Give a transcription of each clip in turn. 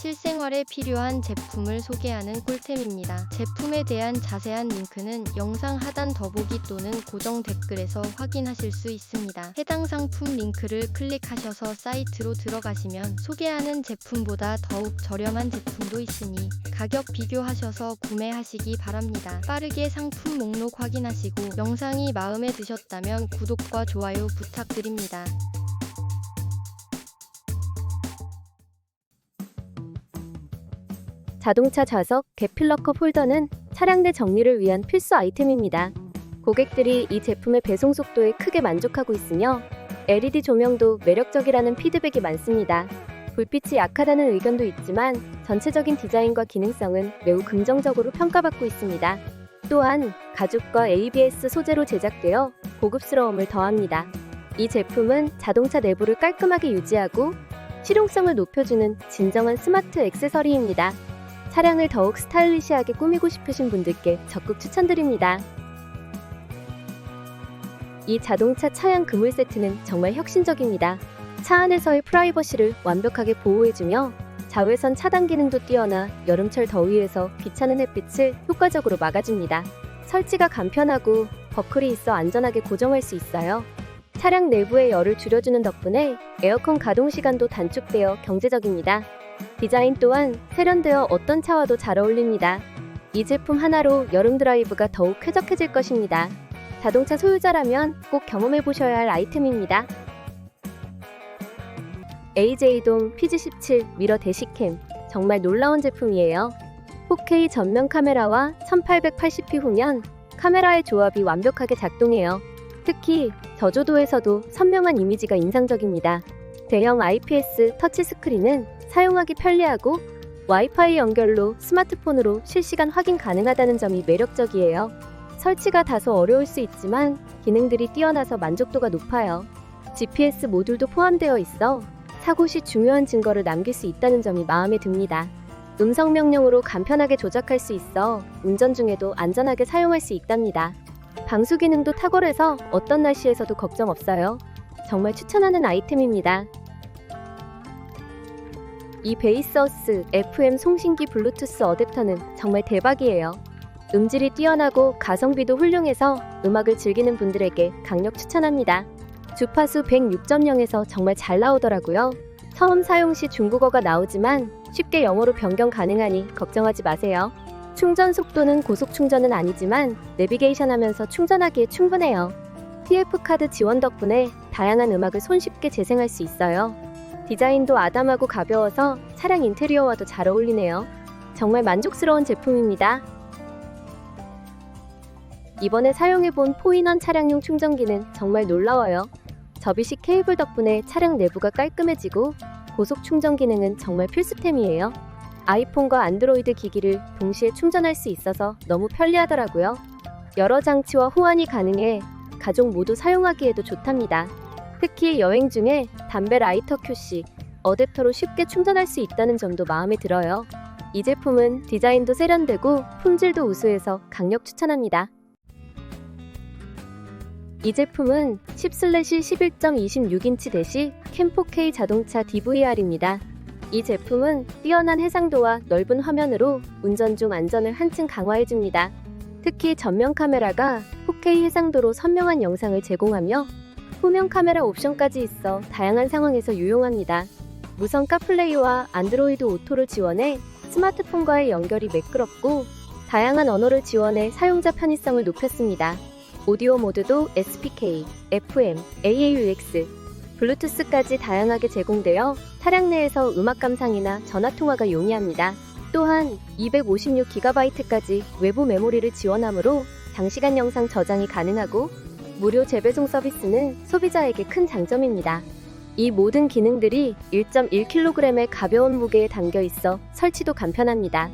실생활에 필요한 제품을 소개하는 꿀템입니다. 제품에 대한 자세한 링크는 영상 하단 더보기 또는 고정 댓글에서 확인하실 수 있습니다. 해당 상품 링크를 클릭하셔서 사이트로 들어가시면 소개하는 제품보다 더욱 저렴한 제품도 있으니 가격 비교하셔서 구매하시기 바랍니다. 빠르게 상품 목록 확인하시고 영상이 마음에 드셨다면 구독과 좋아요 부탁드립니다. 자동차 좌석 개필러컵 홀더는 차량 내 정리를 위한 필수 아이템입니다. 고객들이 이 제품의 배송 속도에 크게 만족하고 있으며 LED 조명도 매력적이라는 피드백이 많습니다. 불빛이 약하다는 의견도 있지만 전체적인 디자인과 기능성은 매우 긍정적으로 평가받고 있습니다. 또한 가죽과 ABS 소재로 제작되어 고급스러움을 더합니다. 이 제품은 자동차 내부를 깔끔하게 유지하고 실용성을 높여주는 진정한 스마트 액세서리입니다. 차량을 더욱 스타일리시하게 꾸미고 싶으신 분들께 적극 추천드립니다. 이 자동차 차양 그물 세트는 정말 혁신적입니다. 차 안에서의 프라이버시를 완벽하게 보호해주며 자외선 차단 기능도 뛰어나 여름철 더위에서 귀찮은 햇빛을 효과적으로 막아줍니다. 설치가 간편하고 버클이 있어 안전하게 고정할 수 있어요. 차량 내부의 열을 줄여주는 덕분에 에어컨 가동 시간도 단축되어 경제적입니다. 디자인 또한 세련되어 어떤 차와도 잘 어울립니다. 이 제품 하나로 여름 드라이브가 더욱 쾌적해질 것입니다. 자동차 소유자라면 꼭 경험해 보셔야 할 아이템입니다. AJ동 PG17 미러 대시캠 정말 놀라운 제품이에요. 4K 전면 카메라와 1880p 후면 카메라의 조합이 완벽하게 작동해요. 특히 저조도에서도 선명한 이미지가 인상적입니다. 대형 IPS 터치 스크린은 사용하기 편리하고 와이파이 연결로 스마트폰으로 실시간 확인 가능하다는 점이 매력적이에요. 설치가 다소 어려울 수 있지만 기능들이 뛰어나서 만족도가 높아요. GPS 모듈도 포함되어 있어 사고 시 중요한 증거를 남길 수 있다는 점이 마음에 듭니다. 음성 명령으로 간편하게 조작할 수 있어 운전 중에도 안전하게 사용할 수 있답니다. 방수 기능도 탁월해서 어떤 날씨에서도 걱정 없어요. 정말 추천하는 아이템입니다. 이 베이서스 FM 송신기 블루투스 어댑터는 정말 대박이에요. 음질이 뛰어나고 가성비도 훌륭해서 음악을 즐기는 분들에게 강력 추천합니다. 주파수 106.0에서 정말 잘 나오더라고요. 처음 사용 시 중국어가 나오지만 쉽게 영어로 변경 가능하니 걱정하지 마세요. 충전 속도는 고속 충전은 아니지만 내비게이션 하면서 충전하기에 충분해요. TF 카드 지원 덕분에 다양한 음악을 손쉽게 재생할 수 있어요. 디자인도 아담하고 가벼워서 차량 인테리어와도 잘 어울리네요. 정말 만족스러운 제품입니다. 이번에 사용해본 포인원 차량용 충전기는 정말 놀라워요. 접이식 케이블 덕분에 차량 내부가 깔끔해지고 고속 충전 기능은 정말 필수템이에요. 아이폰과 안드로이드 기기를 동시에 충전할 수 있어서 너무 편리하더라고요. 여러 장치와 호환이 가능해 가족 모두 사용하기에도 좋답니다. 특히 여행 중에 담배 라이터 큐시, 어댑터로 쉽게 충전할 수 있다는 점도 마음에 들어요. 이 제품은 디자인도 세련되고 품질도 우수해서 강력 추천합니다. 이 제품은 10/11.26인치 대시 캠4K 자동차 DVR입니다. 이 제품은 뛰어난 해상도와 넓은 화면으로 운전 중 안전을 한층 강화해줍니다. 특히 전면 카메라가 4K 해상도로 선명한 영상을 제공하며 후면 카메라 옵션까지 있어 다양한 상황에서 유용합니다. 무선 카플레이와 안드로이드 오토를 지원해 스마트폰과의 연결이 매끄럽고 다양한 언어를 지원해 사용자 편의성을 높였습니다. 오디오 모드도 SPK, FM, AAUX, 블루투스까지 다양하게 제공되어 차량 내에서 음악 감상이나 전화 통화가 용이합니다. 또한 256GB까지 외부 메모리를 지원하므로 장시간 영상 저장이 가능하고 무료 재배송 서비스는 소비자에게 큰 장점입니다. 이 모든 기능들이 1.1kg의 가벼운 무게에 담겨 있어 설치도 간편합니다.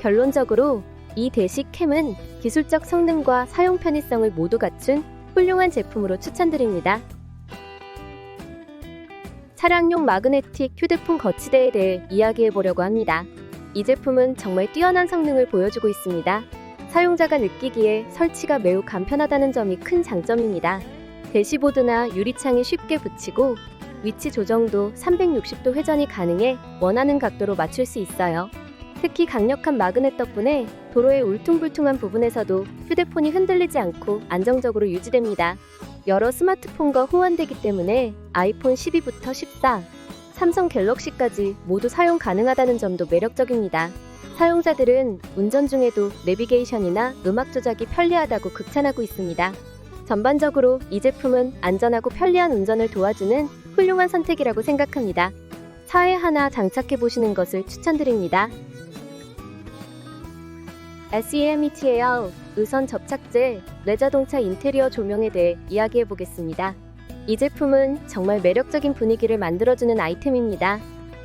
결론적으로 이 대식 캠은 기술적 성능과 사용 편의성을 모두 갖춘 훌륭한 제품으로 추천드립니다. 차량용 마그네틱 휴대폰 거치대에 대해 이야기해 보려고 합니다. 이 제품은 정말 뛰어난 성능을 보여주고 있습니다. 사용자가 느끼기에 설치가 매우 간편하다는 점이 큰 장점입니다. 대시보드나 유리창에 쉽게 붙이고 위치 조정도 360도 회전이 가능해 원하는 각도로 맞출 수 있어요. 특히 강력한 마그넷 덕분에 도로의 울퉁불퉁한 부분에서도 휴대폰이 흔들리지 않고 안정적으로 유지됩니다. 여러 스마트폰과 호환되기 때문에 아이폰 12부터 14, 삼성 갤럭시까지 모두 사용 가능하다는 점도 매력적입니다. 사용자들은 운전 중에도 내비게이션이나 음악 조작이 편리하다고 극찬하고 있습니다. 전반적으로 이 제품은 안전하고 편리한 운전을 도와주는 훌륭한 선택이라고 생각합니다. 차에 하나 장착해 보시는 것을 추천드립니다. SEMETAL 의선 접착제 뇌자동차 인테리어 조명에 대해 이야기해 보겠습니다. 이 제품은 정말 매력적인 분위기를 만들어주는 아이템입니다.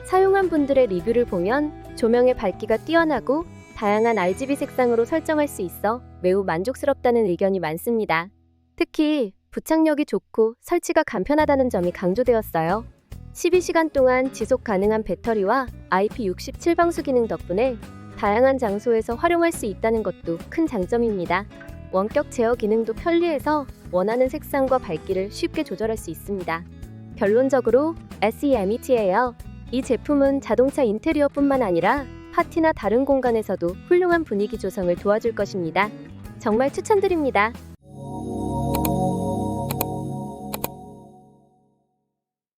사용한 분들의 리뷰를 보면 조명의 밝기가 뛰어나고 다양한 RGB 색상으로 설정할 수 있어 매우 만족스럽다는 의견이 많습니다. 특히 부착력이 좋고 설치가 간편하다는 점이 강조되었어요. 12시간 동안 지속 가능한 배터리와 IP67 방수 기능 덕분에 다양한 장소에서 활용할 수 있다는 것도 큰 장점입니다. 원격 제어 기능도 편리해서 원하는 색상과 밝기를 쉽게 조절할 수 있습니다. 결론적으로 SEMETAL 이 제품은 자동차 인테리어뿐만 아니라 파티나 다른 공간에서도 훌륭한 분위기 조성을 도와줄 것입니다. 정말 추천드립니다.